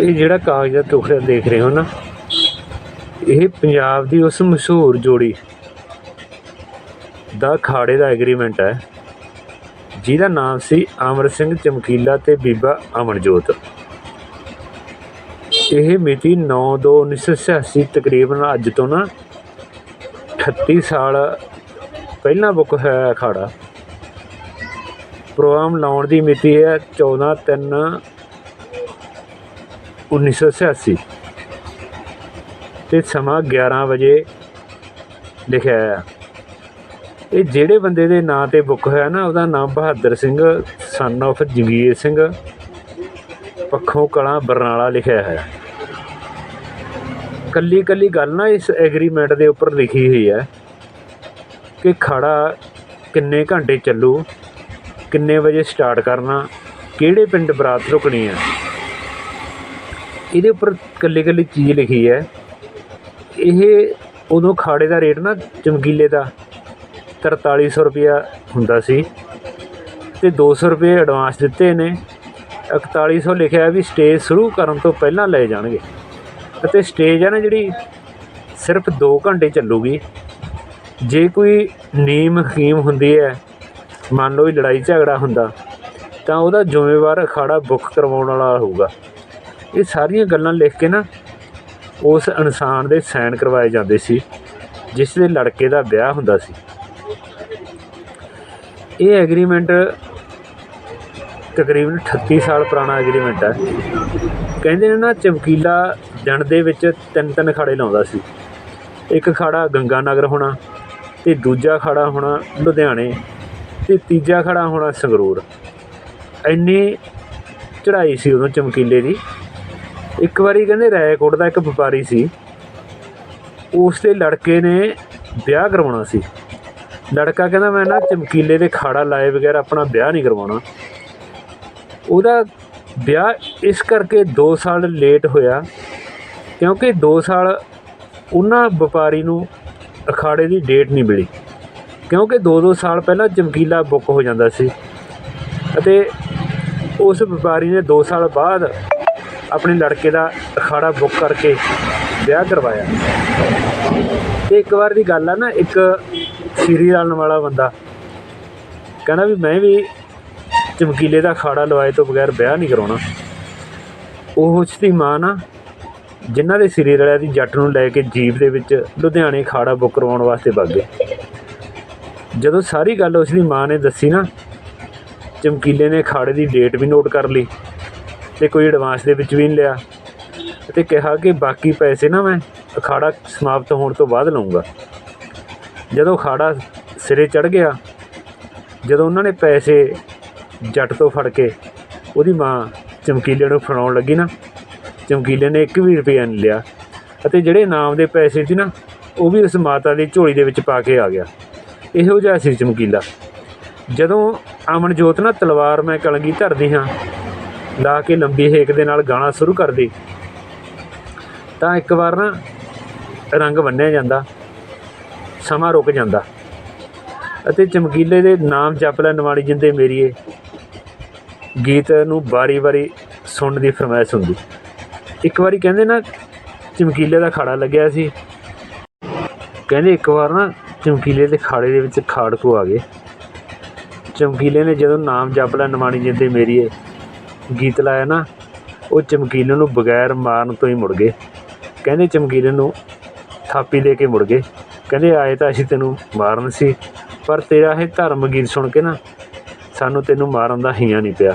ਇਹ ਜਿਹੜਾ ਕਾਗਜ਼ ਦਾ ਟੁਕੜਾ ਦੇਖ ਰਹੇ ਹੋ ਨਾ, ਇਹ ਪੰਜਾਬ ਦੀ ਉਸ ਮਸ਼ਹੂਰ ਜੋੜੀ ਦਾ ਖਾੜੇ ਦਾ ਐਗਰੀਮੈਂਟ ਹੈ, ਜਿਹਦਾ ਨਾਮ ਸੀ ਅਮਰ ਸਿੰਘ ਚਮਕੀਲਾ ਤੇ ਬੀਬਾ ਅਮਨਜੋਤ। ਇਹ ਮਿਤੀ 9/2/1986 ਤਕਰੀਬਨ ਅੱਜ ਤੋਂ ਨਾ 38 ਸਾਲ ਪਹਿਲਾਂ ਬੁੱਕ ਹੋਇਆ ਅਖਾੜਾ। ਪ੍ਰੋਗਰਾਮ ਲਾਉਣ ਦੀ ਮਿਤੀ ਹੈ 14/3/1986 ਤੇ ਸਮਾਂ 11 ਵਜੇ ਲਿਖਿਆ ਆ ਇਹ ਜਿਹੜੇ ਬੰਦੇ ਦੇ ਨਾਂ ਤੇ ਬੁੱਕ ਹੋਇਆ ਨਾ, ਉਹਦਾ ਨਾਮ ਬਹਾਦਰ ਸਿੰਘ ਸਨ of ਜਗੀਰ ਸਿੰਘ, ਪੱਖੋਂ ਕਲਾਂ ਬਰਨਾਲਾ ਲਿਖਿਆ ਹੈ ਕੱਲੀ ਕੱਲੀ ਗੱਲ ਨਾ ਇਸ ਐਗਰੀਮੈਂਟ ਦੇ ਉੱਪਰ ਲਿਖੀ ਹੋਈ ਹੈ ਕਿ ਖੜਾ ਕਿੰਨੇ ਘੰਟੇ ਚੱਲੂ, ਕਿੰਨੇ ਵਜੇ ਸਟਾਰਟ ਕਰਨਾ, ਕਿਹੜੇ ਪਿੰਡ ਬਰਾਤ ਰੁਕਣੀ ਹੈ। ਇਹਦੇ ਉੱਪਰ ਕੱਲੀ ਇਕੱਲੀ ਚੀਜ਼ ਲਿਖੀ ਹੈ। ਇਹ ਉਦੋਂ ਅਖਾੜੇ ਦਾ ਰੇਟ ਨਾ, ਚਮਕੀਲੇ ਦਾ 4300 ਰੁਪਇਆ ਹੁੰਦਾ ਸੀ ਤੇ 200 ਰੁਪਏ ਐਡਵਾਂਸ ਦਿੱਤੇ ਨੇ। 4100 ਲਿਖਿਆ ਵੀ ਸਟੇਜ ਸ਼ੁਰੂ ਕਰਨ ਤੋਂ ਪਹਿਲਾਂ ਲਏ ਜਾਣਗੇ। ਅਤੇ ਸਟੇਜ ਹੈ ਨਾ ਜਿਹੜੀ, ਸਿਰਫ 2 ਘੰਟੇ ਚੱਲੂਗੀ। ਜੇ ਕੋਈ ਨੀਮ ਹਕੀਮ ਹੁੰਦੀ ਹੈ, ਮੰਨ ਲਓ ਲੜਾਈ ਝਗੜਾ ਹੁੰਦਾ, ਤਾਂ ਉਹਦਾ ਜ਼ਿੰਮੇਵਾਰ ਅਖਾੜਾ ਬੁੱਕ ਕਰਵਾਉਣ ਵਾਲਾ ਹੋਊਗਾ। ਇਹ ਸਾਰੀਆਂ ਗੱਲਾਂ ਲਿਖ ਕੇ ਨਾ ਉਸ ਇਨਸਾਨ ਦੇ ਸਾਈਨ ਕਰਵਾਏ ਜਾਂਦੇ ਸੀ, ਜਿਸ ਦੇ ਲੜਕੇ ਦਾ ਵਿਆਹ ਹੁੰਦਾ ਸੀ। ਇਹ ਐਗਰੀਮੈਂਟ ਤਕਰੀਬਨ 38 ਸਾਲ ਪੁਰਾਣਾ ਐਗਰੀਮੈਂਟ ਹੈ। ਕਹਿੰਦੇ ਨੇ ਨਾ ਚਮਕੀਲਾ ਦਿਨ ਦੇ ਵਿੱਚ ਤਿੰਨ ਤਿੰਨ ਖਾੜੇ ਲਾਉਂਦਾ ਸੀ। ਇੱਕ ਖਾੜਾ ਗੰਗਾ ਨਗਰ ਹੋਣਾ, ਤੇ ਦੂਜਾ ਖਾੜਾ ਹੋਣਾ ਲੁਧਿਆਣੇ, ਤੇ ਤੀਜਾ ਖੜਾ ਹੋਣਾ ਸੰਗਰੂਰ। ਇੰਨੀ ਚੜਾਈ ਸੀ ਉਦੋਂ ਚਮਕੀਲੇ ਦੀ। ਇੱਕ ਵਾਰੀ ਕਹਿੰਦੇ ਰਾਏਕੋਟ ਦਾ ਇੱਕ ਵਪਾਰੀ ਸੀ ਉਸ ਦੇ ਲੜਕੇ ਨੇ ਵਿਆਹ ਕਰਵਾਉਣਾ ਸੀ। ਲੜਕਾ ਕਹਿੰਦਾ ਮੈਂ ਨਾ ਚਮਕੀਲੇ ਦੇ ਖਾੜਾ ਲਾਏ ਬਗੈਰ ਆਪਣਾ ਵਿਆਹ ਨਹੀਂ ਕਰਵਾਉਣਾ। ਉਹਦਾ ਵਿਆਹ ਇਸ ਕਰਕੇ 2 ਸਾਲ ਲੇਟ ਹੋਇਆ, ਕਿਉਂਕਿ 2 ਸਾਲ ਉਹਨਾਂ ਵਪਾਰੀ ਨੂੰ ਅਖਾੜੇ ਦੀ ਡੇਟ ਨਹੀਂ ਮਿਲੀ। ਕਿਉਂਕਿ 2-2 ਸਾਲ ਪਹਿਲਾਂ ਚਮਕੀਲਾ ਬੁੱਕ ਹੋ ਜਾਂਦਾ ਸੀ। ਅਤੇ ਉਸ ਵਪਾਰੀ ਨੇ 2 ਸਾਲ ਬਾਅਦ ਆਪਣੇ ਲੜਕੇ ਦਾ ਅਖਾੜਾ ਬੁੱਕ ਕਰਕੇ ਵਿਆਹ ਕਰਵਾਇਆ। ਤੇ ਇੱਕ ਵਾਰ ਦੀ ਗੱਲ ਆ ਨਾ, ਇੱਕ ਸੀਰੀ ਰਲਣ ਵਾਲਾ ਬੰਦਾ ਕਹਿੰਦਾ ਵੀ ਮੈਂ ਵੀ ਚਮਕੀਲੇ ਦਾ ਅਖਾੜਾ ਲਵਾਏ ਤੋਂ ਬਗੈਰ ਵਿਆਹ ਨਹੀਂ ਕਰਾਉਣਾ। ਉਹ ਉਸਦੀ ਮਾਂ ਨਾ, ਜਿਨ੍ਹਾਂ ਦੇ ਸਿਰੇ ਰਲਿਆ ਦੀ ਜੱਟ ਨੂੰ ਲੈ ਕੇ ਜੀਪ ਦੇ ਵਿੱਚ ਲੁਧਿਆਣੇ ਖਾੜਾ ਬੁੱਕ ਕਰਵਾਉਣ ਵਾਸਤੇ ਵਗ ਗਏ ਜਦੋਂ ਸਾਰੀ ਗੱਲ ਉਸ ਦੀ ਮਾਂ ਨੇ ਦੱਸੀ ਨਾ, ਚਮਕੀਲੇ ਨੇ ਖਾੜੇ ਦੀ ਡੇਟ ਵੀ ਨੋਟ ਕਰ ਲਈ। ਤੇ ਕੋਈ ਐਡਵਾਂਸ ਦੇ ਵਿੱਚ ਵੀ ਨਹੀਂ ਲਿਆ। ਤੇ ਕਿਹਾ ਕਿ ਬਾਕੀ ਪੈਸੇ ਨਾ ਮੈਂ ਅਖਾੜਾ ਸਮਾਪਤ ਹੋਣ ਤੋਂ ਬਾਅਦ ਲਵਾਂਗਾ ਜਦੋਂ ਅਖਾੜਾ ਸਿਰੇ ਚੜ ਗਿਆ, ਜਦੋਂ ਉਹਨਾਂ ਨੇ ਪੈਸੇ ਜੱਟ ਤੋਂ ਫੜ ਕੇ ਉਹਦੀ ਮਾਂ ਚਮਕੀਲੇ ਨੂੰ ਫੜਾਉਣ ਲੱਗੀ ਨਾ, ਚਮਕੀਲੇ ਨੇ ਇੱਕ ਵੀ ਰੁਪਈਆ ਨਹੀਂ ਲਿਆ। ਅਤੇ ਜਿਹੜੇ ਨਾਮ ਦੇ ਪੈਸੇ ਸੀ ਨਾ, ਉਹ ਵੀ ਉਸ ਮਾਤਾ ਦੀ ਝੋਲੀ ਦੇ ਵਿੱਚ ਪਾ ਕੇ ਆ ਗਿਆ। ਇਹੋ ਜਿਹਾ ਸੀ ਚਮਕੀਲਾ। ਜਦੋਂ ਅਮਨਜੋਤ ਨਾ ਤਲਵਾਰ ਮੈਂ ਕਲਗੀ ਧਰਦੀ ਹਾਂ ਲਾ ਕੇ ਲੰਬੀ ਹੇਕ ਦੇ ਨਾਲ ਗਾਣਾ ਸ਼ੁਰੂ ਕਰਦੀ। ਤਾਂ ਇੱਕ ਵਾਰ ਨਾ ਰੰਗ ਬੰਨਿਆ ਜਾਂਦਾ। ਸਮਾਂ ਰੁਕ ਜਾਂਦਾ। ਅਤੇ ਚਮਕੀਲੇ ਦੇ ਨਾਮ ਜਪ ਲੈ ਨਵਾਣੀ ਜਿੰਦੇ ਮੇਰੀਏ। ਗੀਤ ਨੂੰ ਵਾਰੀ-ਵਾਰੀ ਸੁਣਨ ਦੀ ਫਰਮਾਇਸ਼ ਹੁੰਦੀ। ਇੱਕ ਵਾਰੀ ਕਹਿੰਦੇ ਨਾ, ਚਮਕੀਲੇ ਦਾ ਖਾੜਾ ਲੱਗਿਆ ਸੀ। ਕਹਿੰਦੇ ਇੱਕ ਵਾਰ ਨਾ ਚਮਕੀਲੇ ਦੇ ਖਾੜੇ ਦੇ ਵਿੱਚ ਖਾੜ ਖਾੜਕੂ ਆ ਗਏ। ਚਮਕੀਲੇ ਨੇ ਜਦੋਂ ਨਾਮ ਜਪ ਲੈ ਨਵਾਣੀ ਜਿੰਦੇ ਮੇਰੀਏ ਗੀਤ ਲਾਇਆ ਨਾ, ਉਹ ਚਮਕੀਲੇ ਨੂੰ ਬਗੈਰ ਮਾਰਨ ਤੋਂ ਹੀ ਮੁੜ ਗਏ। ਕਹਿੰਦੇ ਚਮਕੀਲੇ ਨੂੰ ਥਾਪੀ ਦੇ ਕੇ ਮੁੜ ਗਏ। ਕਹਿੰਦੇ ਆਏ ਤਾਂ ਅਸੀਂ ਤੈਨੂੰ ਮਾਰਨ ਸੀ, ਪਰ ਤੇਰਾ ਇਹ ਧਰਮ ਗੀਤ ਸੁਣ ਕੇ ਨਾ ਸਾਨੂੰ ਤੈਨੂੰ ਮਾਰਨ ਦਾ ਹੀਆਂ ਨਹੀਂ ਪਿਆ।